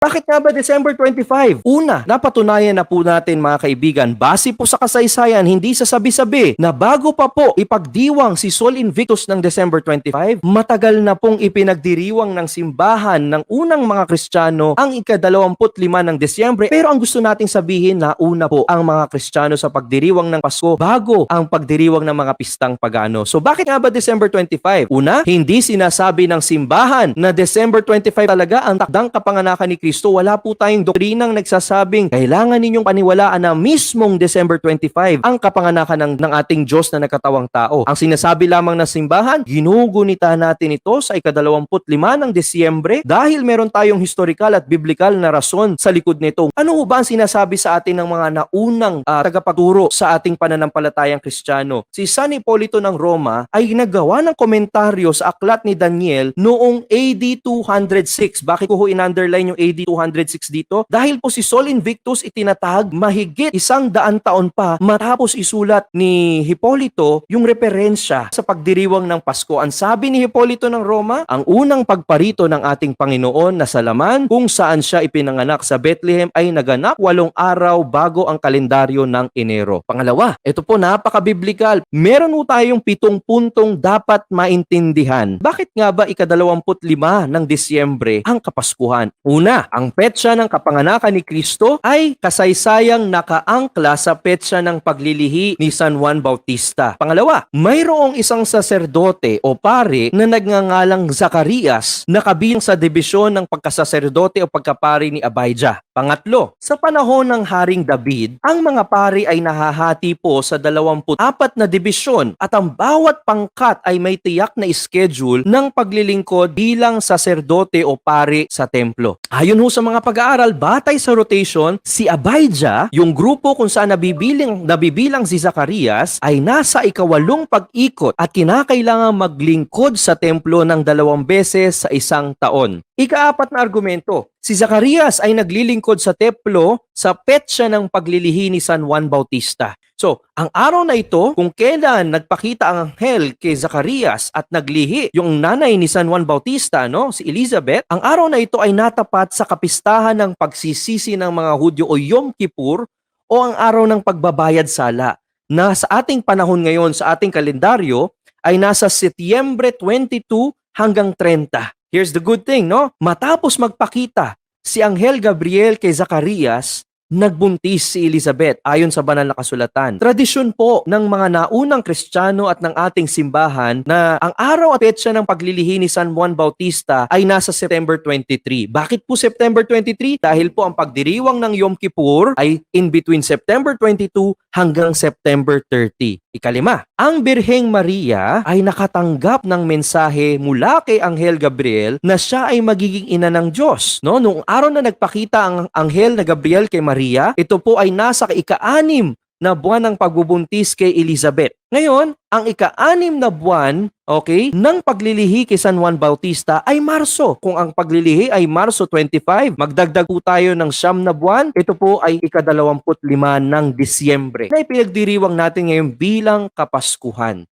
Bakit nga ba December 25? Una, napatunayan na po natin mga kaibigan, base po sa kasaysayan, hindi sa sabi-sabi, na bago pa po ipagdiwang si Sol Invictus ng December 25, matagal na pong ipinagdiriwang ng simbahan ng unang mga Kristiyano ang ikadalawamput-lima ng Desyembre. Pero ang gusto nating sabihin na una po ang mga Kristiyano sa pagdiriwang ng Pasko bago ang pagdiriwang ng mga pistang pagano. So bakit nga ba December 25? Una, hindi sinasabi ng simbahan na December 25 talaga ang takdang kapanganakan ni Kristo. Wala po tayong doktrinang nagsasabing kailangan ninyong paniwalaan na mismong December 25 ang kapanganakan ng, ng ating Diyos na nagkatawang tao. Ang sinasabi lamang ng simbahan, ginugunita natin ito sa ikadalawamput lima ng Desyembre dahil meron tayong historical at biblical na rason sa likod nito. Ano ba ang sinasabi sa atin ng mga naunang ah, tagapagturo sa ating pananampalatayang Kristiyano? Si San Hipolito ng Roma ay nagawa ng komentaryo sa aklat ni Daniel noong AD 206. Bakit ko ho in-underline yung AD 206 dito? Dahil po si Sol Invictus itinatag mahigit isang daan taon pa matapos isulat ni Hipolito yung referensya sa pagdiriwang ng Pasko. Ang sabi ni Hipolito ng Roma, ang unang pagparito ng ating Panginoon na sa laman kung saan siya ipinanganak sa Bethlehem ay naganap walong araw bago ang kalendaryo ng Enero. Pangalawa, ito po napaka-biblical. Meron po tayong pitong puntong dapat maintindihan. Bakit nga ba ikadalawamput lima ng Disyembre ang Kapaskuhan? Una, ang petsa ng kapanganakan ni Kristo ay kasaysayang nakaangkla sa petsa ng paglilihi ni San Juan Bautista. Pangalawa, mayroong isang saserdote o pare na nagngangalang Zacarias na kabilang sa dibisyon ng pagkasaserdote o pagkapari ni Abijah. Pangatlo, sa panahon ng Haring David, ang mga pari ay nahahati po sa 24 na dibisyon at ang bawat pangkat ay may tiyak na schedule ng paglilingkod bilang saserdote o pari sa templo. Ayon ho sa mga pag-aaral, batay sa rotation, si Abijah, yung grupo kung saan nabibilang, nabibilang si Zacarias, ay nasa ikawalong pag-ikot at kinakailangan maglingkod sa templo ng dalawang beses sa isang taon. Ikaapat na argumento, si Zacarias ay naglilingkod sa templo sa petsa ng paglilihi ni San Juan Bautista. So, ang araw na ito, kung kailan nagpakita ang anghel kay Zacarias at naglihi yung nanay ni San Juan Bautista, no, si Elizabeth, ang araw na ito ay natapat sa kapistahan ng pagsisisi ng mga Hudyo o Yom Kippur o ang araw ng pagbabayad sala na sa ating panahon ngayon sa ating kalendaryo ay nasa Setyembre 22 hanggang 30. Here's the good thing, no? Matapos magpakita si Anghel Gabriel kay Zacarias, nagbuntis si Elizabeth ayon sa banal na kasulatan. Tradisyon po ng mga naunang Kristiyano at ng ating simbahan na ang araw at petsa ng paglilihi ni San Juan Bautista ay nasa September 23. Bakit po September 23? Dahil po ang pagdiriwang ng Yom Kippur ay in between September 22 hanggang September 30. Ikalima, ang Birheng Maria ay nakatanggap ng mensahe mula kay Anghel Gabriel na siya ay magiging ina ng Diyos. No? Noong araw na nagpakita ang Anghel na Gabriel kay Maria, ito po ay nasa ika-anim na buwan ng pagbubuntis kay Elizabeth. Ngayon, ang ika-anim na buwan, okay, ng paglilihi kay San Juan Bautista ay Marso. Kung ang paglilihi ay Marso 25, magdagdag po tayo ng siyam na buwan, ito po ay ikadalawamput lima ng Disyembre na ipinagdiriwang natin ngayon bilang Kapaskuhan.